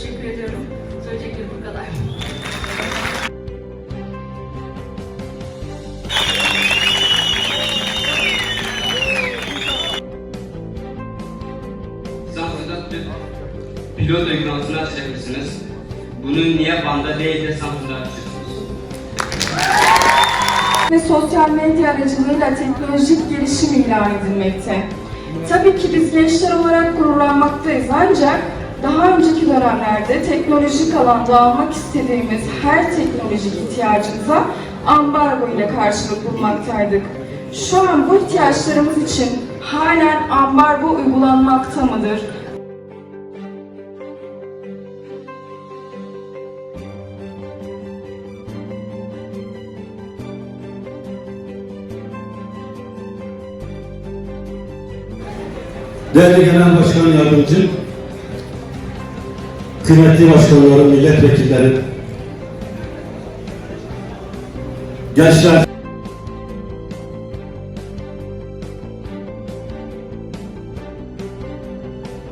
teşekkür ediyorum. Söyleyeceklerim bu kadar. Samsun'da pilot ekranına çekmişsiniz. Bunu niye banda değil de Samsun'da açıyorsunuz? Ve sosyal medya aracılığıyla teknolojik gelişim ilan edilmekte. Tabii ki biz gençler olarak gururlanmaktayız ancak daha önceki dönemlerde teknolojik alanda almak istediğimiz her teknolojik ihtiyacımıza ambargo ile karşılık bulmaktaydık. Şu an bu ihtiyaçlarımız için halen ambargo uygulanmakta mıdır? Değerli Genel Başkan Yardımcım, kıymetli başkanlarım, milletvekillerim, gençler,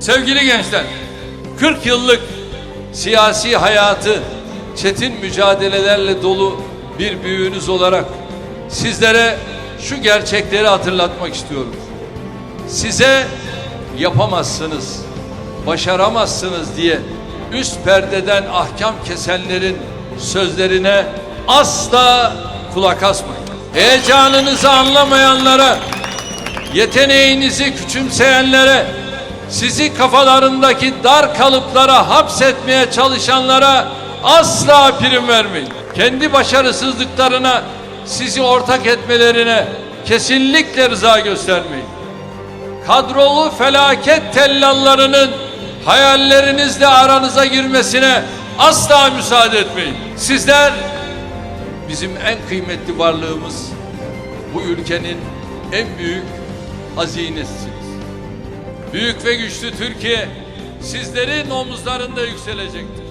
Sevgili gençler, 40 yıllık siyasi hayatı çetin mücadelelerle dolu bir büyüğünüz olarak sizlere şu gerçekleri hatırlatmak istiyorum. Size yapamazsınız, başaramazsınız diye üst perdeden ahkam kesenlerin sözlerine asla kulak asmayın. Heyecanınızı anlamayanlara yeteneğinizi küçümseyenlere, sizi kafalarındaki dar kalıplara hapsetmeye çalışanlara asla prim vermeyin. Kendi başarısızlıklarına sizi ortak etmelerine kesinlikle rıza göstermeyin. Kadrolu felaket tellallarının hayallerinizle aranıza girmesine asla müsaade etmeyin. Sizler bizim en kıymetli varlığımız, bu ülkenin en büyük hazinesisiniz. Büyük ve güçlü Türkiye sizlerin omuzlarında yükselecektir.